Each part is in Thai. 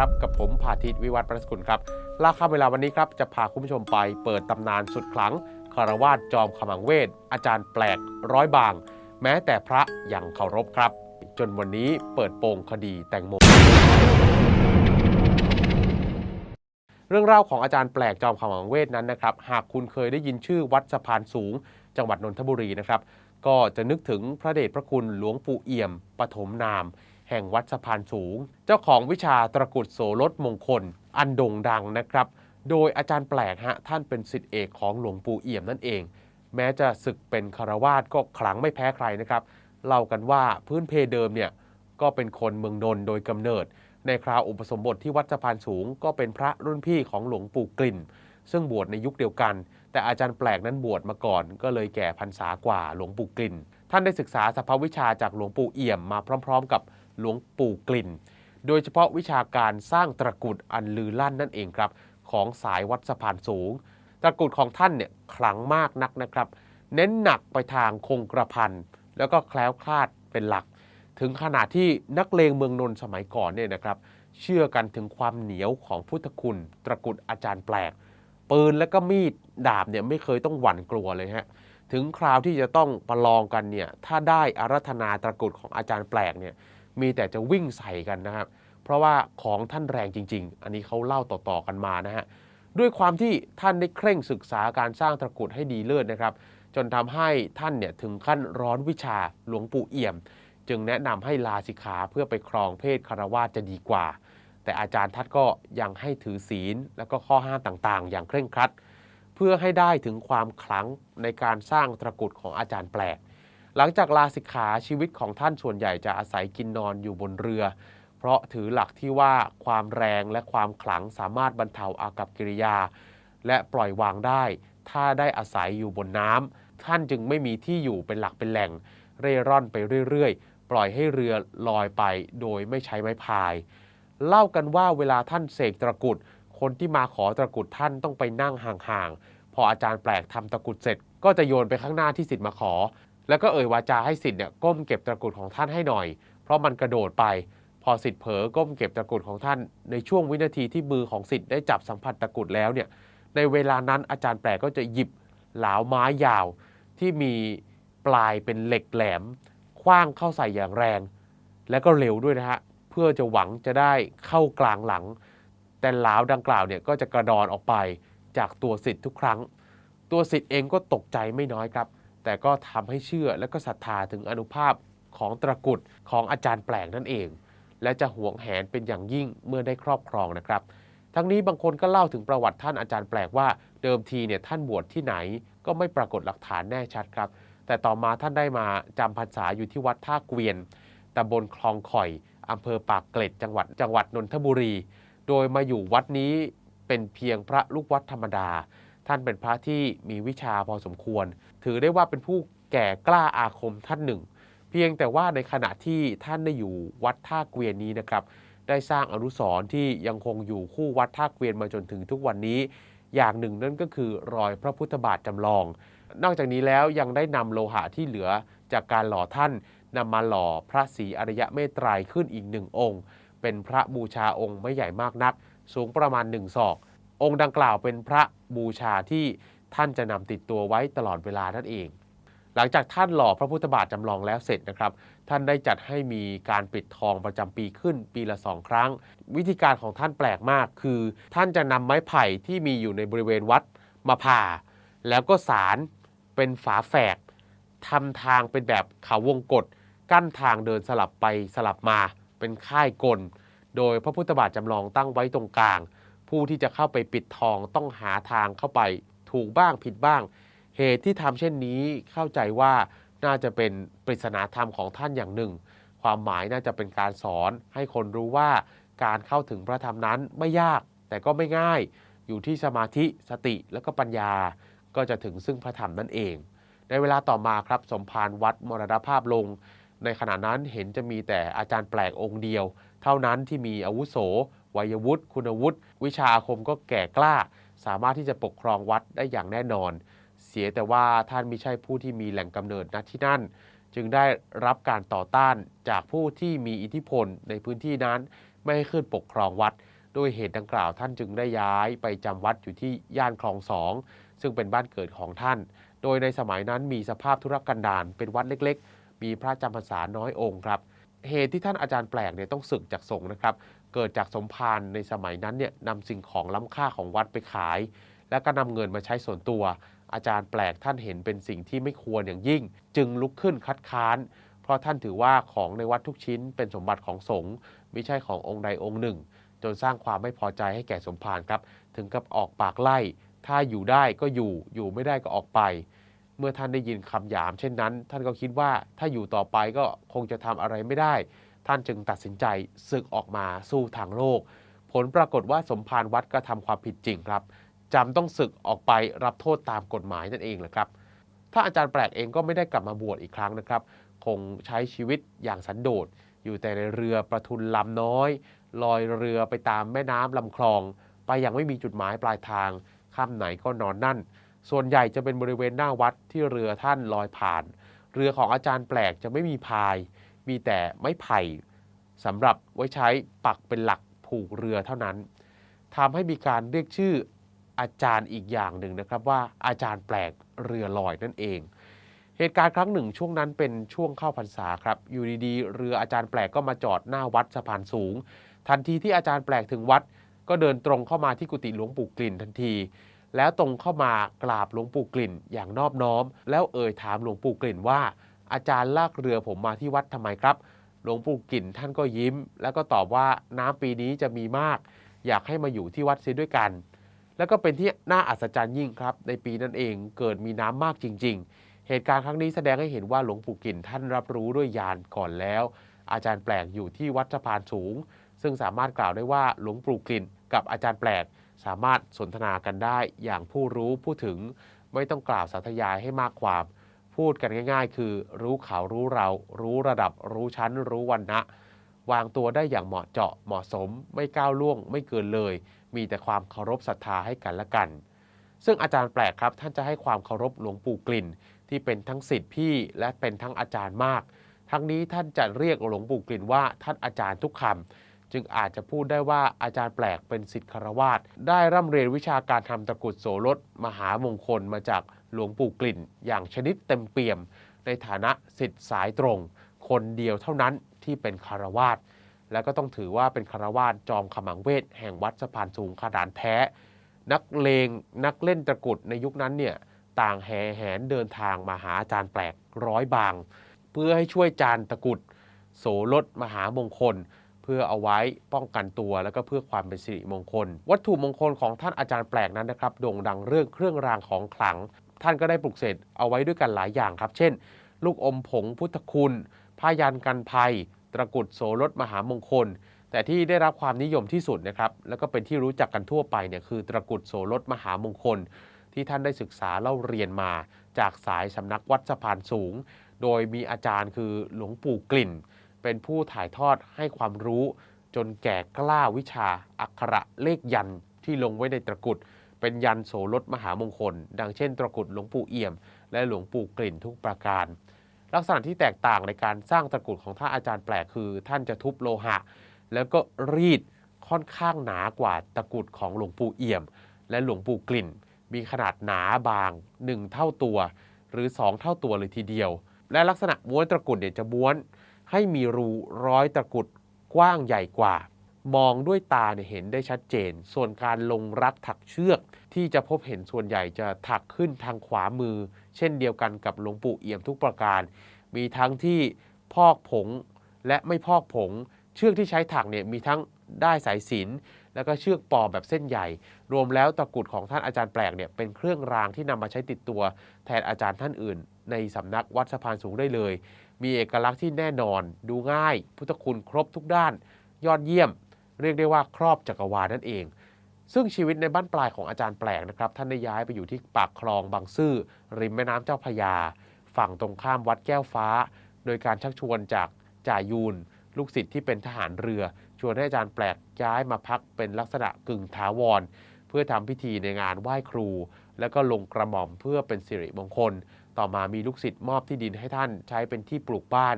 ครับ กับผมพาทิตวิวัฒน์ประสกุลครับลาค่าเวลาวันนี้ครับ จะพาคุณผู้ชมไปเปิดตำนานสุดขลังคารวาสจอมขมังเวท อาจารย์แปลกร้อยบาง แม้แต่พระย่างเคารพครับ จนวันนี้เปิดโปงคดีแตงโมเรื่องราวของอาจารย์แปลกจอมขมังเวทนั้นนะครับหากคุณเคยได้ยินชื่อวัดสะพานสูง จังหวัดนนทบุรีนะครับก็จะนึกถึงพระเดชพระคุณหลวงปู่เอี่ยมปฐมนาม แห่งวัดสะพานสูง เจ้าของวิชาตระกุดโสรถมงคล อันโด่งดังนะครับ โดยอาจารย์แปลกฮะท่านเป็นศิษย์เอกของหลวงปู่เอี่ยมนั่นเอง แม้จะศึกเป็นคารวาสก็ขลังไม่แพ้ใครนะครับเล่ากันว่าพื้นเพเดิมเนี่ยก็เป็นคนเมืองนนท์โดยกำเนิด ในคราวอุปสมบทที่วัดสะพานสูง ก็เป็นพระรุ่นพี่ของหลวงปู่กลิ่น ซึ่งบวชในยุคเดียวกัน แต่อาจารย์แปลกนั้นบวชมาก่อน ก็เลยแก่พรรษากว่าหลวงปู่กลิ่น ท่านได้ศึกษาสภาวิชาจากหลวงปู่เอี่ยมมาพร้อม ๆ กับ หลวงปู่กลิ่น โดยเฉพาะวิชาการสร้างตะกุดอันลือลั่นนั่นเองครับ ของสายวัดสะพานสูง ตะกุดของท่านเนี่ยขลังมากนักนะครับ เน้นหนักไปทางคงกระพันแล้วก็แคล้วคลาดเป็นหลัก ถึงขนาดที่นักเลงเมืองนนท์สมัยก่อนเนี่ยนะครับ เชื่อกันถึงความเหนียวของพุทธคุณตะกุดอาจารย์แปลก ปืนและก็มีดดาบเนี่ยไม่เคยต้องหวั่นกลัวเลยฮะถึงคราวที่จะต้องประลองกันเนี่ย ถ้าได้อารัธนาตะกุดของอาจารย์แปลกเนี่ย มีแต่จะวิ่งใส่กันนะครับ เพราะว่าของท่านแรงจริง ๆ อันนี้เขาเล่าต่อๆกันมานะฮะด้วยความที่ท่านได้เคร่งศึกษาการสร้างตะกรุดให้ดีเลิศนะครับ จนทำให้ท่านเนี่ยถึงขั้นร้อนวิชาหลวงปู่เอี่ยม จึงแนะนำให้ลาสิกขาเพื่อไปครองเพศคารวาสจะดีกว่า แต่อาจารย์ทัดก็ยังให้ถือศีล แล้วก็ข้อห้ามต่างๆ อย่างเคร่งครัด เพื่อให้ได้ถึงความขลังในการสร้างตะกรุดของอาจารย์แปลก หลังจากลาสิกขาชีวิตของท่านส่วนใหญ่จะอาศัยกินนอนอยู่บนเรือ เพราะถือหลักที่ว่าความแรงและความขลังสามารถบรรเทาอากับกิริยา และปล่อยวางได้ ถ้าได้อาศัยอยู่บนน้ำท่านจึงไม่มีที่อยู่เป็นหลักเป็นแหล่ง เร่ร่อนไปเรื่อยๆ ปล่อยให้เรือลอยไปโดยไม่ใช้ไม้พาย เล่ากันว่าเวลาท่านเสกตะกุดคนที่มาขอตะกุดท่านต้องไปนั่งห่างๆพออาจารย์แปลกทำตะกุดเสร็จ ก็จะโยนไปข้างหน้าที่สิทธิ์มาขอ แล้วก็เอ่ยวาจาให้สิทธิ์เนี่ยก้มเก็บตะกรุดของท่านให้หน่อย เพราะมันกระโดดไป พอสิทธิ์เผลอก้มเก็บตะกรุดของท่าน ในช่วงวินาทีที่มือของสิทธิ์ได้จับสัมผัสตะกรุดแล้วเนี่ยในเวลานั้นอาจารย์แปลก็จะหยิบหลาวไม้ยาว ที่มีปลายเป็นเหล็กแหลมคว้างเข้าใส่อย่างแรง และก็เร็วด้วยนะฮะเพื่อจะหวังจะได้เข้ากลางหลัง แต่หลาวดังกล่าวเนี่ยก็จะกระดอนออกไปจากตัวสิทธิ์ทุกครั้ง ตัวสิทธิ์เองก็ตกใจไม่น้อยครับ แต่ก็ทำให้เชื่อและก็ศรัทธาถึงอนุภาพของตระกุดของอาจารย์แปลกนั่นเอง และจะหวงแหนเป็นอย่างยิ่งเมื่อได้ครอบครองนะครับ ทั้งนี้บางคนก็เล่าถึงประวัติท่านอาจารย์แปลกว่าเดิมทีเนี่ยท่านบวชที่ไหนก็ไม่ปรากฏหลักฐานแน่ชัดครับ แต่ต่อมาท่านได้มาจำพรรษาอยู่ที่วัดท่าเกวียนตำบลคลองข่อยอำเภอปากเกร็ดจังหวัดจังหวัดนนทบุรี โดยมาอยู่วัดนี้เป็นเพียงพระลูกวัดธรรมดา ท่านเป็นพระที่มีวิชาพอสมควร ถือได้ว่าเป็นผู้แก่กล้าอาคมท่านหนึ่ง เพียงแต่ว่าในขณะที่ท่านได้อยู่วัดท่าเกวียนนี้นะครับ ได้สร้างอนุสรณ์ที่ยังคงอยู่คู่วัดท่าเกวียนมาจนถึงทุกวันนี้ อย่างหนึ่งนั่นก็คือรอยพระพุทธบาทจำลอง นอกจากนี้แล้วยังได้นำโลหะที่เหลือจากการหล่อท่านนำมาหล่อพระศรีอริยะเมตไตรขึ้นอีกหนึ่งองค์ เป็นพระบูชาองค์ไม่ใหญ่มากนัก สูงประมาณหนึ่งศอก องค์ดังกล่าวเป็นพระบูชาที่ ท่านจะนำติดตัวไว้ตลอดเวลานั่นเอง หลังจากท่านหล่อพระพุทธบาทจำลองแล้วเสร็จนะครับ ท่านได้จัดให้มีการปิดทองประจำปีขึ้นปีละสองครั้ง วิธีการของท่านแปลกมาก คือ ท่านจะนำไม้ไผ่ที่มีอยู่ในบริเวณวัดมาผ่า แล้วก็สารเป็นฝาแฝกทำทางเป็นแบบเขาวงกฏกั้นทางเดินสลับไปสลับมา เป็นค่ายกล โดยพระพุทธบาทจำลองตั้งไว้ตรงกลาง ผู้ที่จะเข้าไปปิดทองต้องหาทางเข้าไป ถูกบ้างผิดบ้าง เหตุที่ทำเช่นนี้เข้าใจว่าน่าจะเป็นปริศนาธรรมของท่านอย่างหนึ่ง ความหมายน่าจะเป็นการสอนให้คนรู้ว่าการเข้าถึงพระธรรมนั้นไม่ยากแต่ก็ไม่ง่าย อยู่ที่สมาธิสติและก็ปัญญา ก็จะถึงซึ่งพระธรรมนั่นเอง ในเวลาต่อมาครับสมภารวัดมรณภาพลง ในขณะนั้นเห็นจะมีแต่อาจารย์แปลกองค์เดียว เท่านั้นที่มีอาวุโสวัยวุฒิคุณวุฒิวิชาอาคมก็แก่กล้า สามารถที่จะปกครองวัดได้อย่างแน่นอน เสียแต่ว่าท่านไม่ใช่ผู้ที่มีแหล่งกำเนิดณที่นั่น จึงได้รับการต่อต้านจากผู้ที่มีอิทธิพลในพื้นที่นั้น ไม่ให้ขึ้นปกครองวัดด้วยเหตุดังกล่าวท่านจึงได้ย้ายไปจำวัดอยู่ที่ย่านคลองสองซึ่งเป็นบ้านเกิดของท่าน โดยในสมัยนั้นมีสภาพธุรกันดารเป็นวัดเล็ก ๆ มีพระจำพรรษาน้อยองค์ครับ เหตุที่ท่านอาจารย์แปลกเนี่ยต้องศึกจากสงฆ์นะครับ เกิดจากสมภารในสมัยนั้นเนี่ยนำสิ่งของล้ำค่าของวัดไปขาย แล้วก็นำเงินมาใช้ส่วนตัว อาจารย์แปลกท่านเห็นเป็นสิ่งที่ไม่ควรอย่างยิ่ง จึงลุกขึ้นคัดค้าน เพราะท่านถือว่าของในวัดทุกชิ้นเป็นสมบัติของสงฆ์ไม่ใช่ขององค์ใดองค์หนึ่ง จนสร้างความไม่พอใจให้แก่สมภารครับ ถึงกับออกปากไล่ ถ้าอยู่ได้ก็อยู่อยู่ไม่ได้ก็ออกไป เมื่อท่านได้ยินคำหยามเช่นนั้น ท่านก็คิดว่าถ้าอยู่ต่อไปก็คงจะทำอะไรไม่ได้ ท่านจึงตัดสินใจศึกออกมาสู้ทางโลก ผลปรากฏว่าสมภารวัดก็ทำความผิดจริงครับจำต้องศึกออกไปรับโทษตามกฎหมายนั่นเองแหละครับ ถ้าอาจารย์แปลกเองก็ไม่ได้กลับมาบวชอีกครั้งนะครับ คงใช้ชีวิตอย่างสันโดษ อยู่แต่ในเรือประทุนลำน้อย ลอยเรือไปตามแม่น้ำลำคลอง ไปอย่างไม่มีจุดหมายปลายทางค่ำไหนก็นอนนั่น ส่วนใหญ่จะเป็นบริเวณหน้าวัดที่เรือท่านลอยผ่าน เรือของอาจารย์แปลกจะไม่มีพาย มีแต่ไม้ไผ่สำหรับไว้ใช้ปักเป็นหลักผูกเรือเท่านั้นทำให้มีการเรียกชื่ออาจารย์อีกอย่างหนึ่งนะครับว่าอาจารย์แปลกเรือลอยนั่นเอง เหตุการณ์ครั้งหนึ่งช่วงนั้นเป็นช่วงเข้าพรรษาครับ อยู่ดีๆเรืออาจารย์แปลกก็มาจอดหน้าวัดสะพานสูง ทันทีที่อาจารย์แปลกถึงวัด ก็เดินตรงเข้ามาที่กุฏิหลวงปู่กลิ่นทันที แล้วตรงเข้ามากราบหลวงปู่กลิ่นอย่างนอบน้อม แล้วเอ่ยถามหลวงปู่กลิ่นว่า อาจารย์ลากเรือผมมาที่วัดทำไมครับ หลวงปู่กิ่นท่านก็ยิ้ม แล้วก็ตอบว่าน้ำปีนี้จะมีมาก อยากให้มาอยู่ที่วัดเสียด้วยกัน แล้วก็เป็นที่น่าอัศจรรย์ยิ่งครับ ในปีนั้นเองเกิดมีน้ำมากจริง ๆ เหตุการณ์ครั้งนี้แสดงให้เห็นว่าหลวงปู่กิ่นท่านรับรู้ด้วยญาณก่อนแล้ว อาจารย์แปลกอยู่ที่วัดสะพานสูง ซึ่งสามารถกล่าวได้ว่าหลวงปู่กิ่นกับอาจารย์แปลก สามารถสนทนากันได้อย่างผู้รู้ผู้ถึง ไม่ต้องกล่าวสาธยายให้มากความ พูดกันง่าย ๆ คือรู้เขารู้เรา รู้ระดับ รู้ชั้น รู้วันนะวางตัวได้อย่างเหมาะเจาะเหมาะสม ไม่ก้าวล่วง ไม่เกินเลย มีแต่ความเคารพศรัทธาให้กันและกัน ซึ่งอาจารย์แปลกครับ ท่านจะให้ความเคารพหลวงปู่กลิ่น ที่เป็นทั้งสิทธิพี่และเป็นทั้งอาจารย์มาก ทั้งนี้ท่านจะเรียกหลวงปู่กลิ่นว่าท่านอาจารย์ทุกคำจึงอาจจะพูดได้ว่าอาจารย์แปลกเป็นสิทธิคารวาสได้ร่ำเรียนวิชาการทำตะกรุดโสรถมหามงคลมาจาก หลวงปู่กลิ่น อย่างชนิดเต็มเปี่ยม ในฐานะสิทธิสายตรง คนเดียวเท่านั้นที่เป็นคารวาสและก็ต้องถือว่าเป็นคารวาสจอมขมังเวทแห่งวัดสะพานสูงขนานแท้ นักเลงนักเล่นตะกุดในยุคนั้นเนี่ยต่างแห่แหนเดินทางมาหาอาจารย์แปลกร้อยบาง เพื่อให้ช่วยจานตะกุดโสรถมหามงคล เพื่อเอาไว้ป้องกันตัวแล้วก็เพื่อความเป็นสิริมงคล วัตถุมงคลของท่านอาจารย์แปลกนั้นนะครับ โด่งดังเรื่องเครื่องรางของขลัง ท่านก็ได้ปลุกเสกเอาไว้ด้วยกันหลายอย่างครับ เช่น ลูกอมผงพุทธคุณผ้ายันกันภัย ตะกุดโสรถมหามงคล แต่ที่ได้รับความนิยมที่สุดนะครับ แล้วก็เป็นที่รู้จักกันทั่วไปเนี่ยคือตะกุดโสรถมหามงคล ที่ท่านได้ศึกษาเล่าเรียนมา จากสายสำนักวัดสะพานสูง โดยมีอาจารย์คือหลวงปู่กลิ่น เป็นผู้ถ่ายทอดให้ความรู้ จนแก่กล้าวิชาอักขระเลขยันที่ลงไว้ในตะกุด เป็นยันโสรถมหามงคล ดังเช่นตะกุดหลวงปู่เอี่ยม และหลวงปู่กลิ่นทุกประการ ลักษณะที่แตกต่างในการสร้างตะกุดของท่านอาจารย์แปลกคือ ท่านจะทุบโลหะ แล้วก็รีดค่อนข้างหนากว่าตะกุดของหลวงปู่เอี่ยม และหลวงปู่กลิ่น มีขนาดหนาบาง 1 เท่าตัว หรือ 2 เท่าตัวเลยทีเดียว และลักษณะม้วนตะกุดเนี่ยจะม้วน ให้มีรูร้อยตะกุดกว้างใหญ่กว่า มองด้วยตาเนี่ยเห็นได้ชัดเจน ส่วนการลงรัดถักเชือก ที่จะพบเห็นส่วนใหญ่จะถักขึ้นทางขวามือ เช่นเดียวกันกับหลวงปู่เอี่ยมทุกประการ มีทั้งที่พอกผงและไม่พอกผง เชือกที่ใช้ถักเนี่ยมีทั้งได้สายสินแล้วก็เชือกปอแบบเส้นใหญ่ รวมแล้วตะกรุดของท่านอาจารย์แปลกเนี่ยเป็นเครื่องรางที่นำมาใช้ติดตัว แทนอาจารย์ท่านอื่น ในสำนักวัดสะพานสูงได้เลย มีเอกลักษณ์ที่แน่นอน ดูง่าย พุทธคุณครบทุกด้าน ยอดเยี่ยม เรียกได้ว่าครอบจักรวาลนั่นเอง ซึ่งชีวิตในบ้านปลายของอาจารย์แปลกนะครับ ท่านได้ย้ายไปอยู่ที่ปากคลองบางซื่อ ริมแม่น้ำเจ้าพยา ฝั่งตรงข้ามวัดแก้วฟ้า โดยการชักชวนจากจ่ายูน ลูกศิษย์ที่เป็นทหารเรือ ชวนให้อาจารย์แปลกย้ายมาพักเป็นลักษณะกึ่งถาวร เพื่อทำพิธีในงานไหว้ครู แล้วก็ลงกระหม่อมเพื่อเป็นสิริมงคล ต่อมามีลูกศิษย์มอบที่ดินให้ท่านใช้เป็นที่ปลูกบ้าน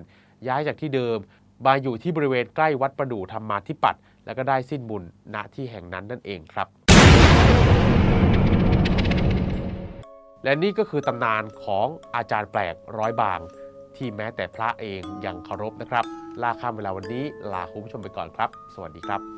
ย้ายจากที่เดิมมาอยู่ที่บริเวณใกล้วัดประดู่ธรรมาธิปัตย์ แล้วก็ได้สิ้นบุญณที่แห่งนั้นนั่นเองครับ และนี่ก็คือตำนานของอาจารย์แปลกร้อยบาง ที่แม้แต่พระเองยังเคารพนะครับ ลาข้ามเวลาวันนี้ลาคุณผู้ชมไปก่อนครับ สวัสดีครับ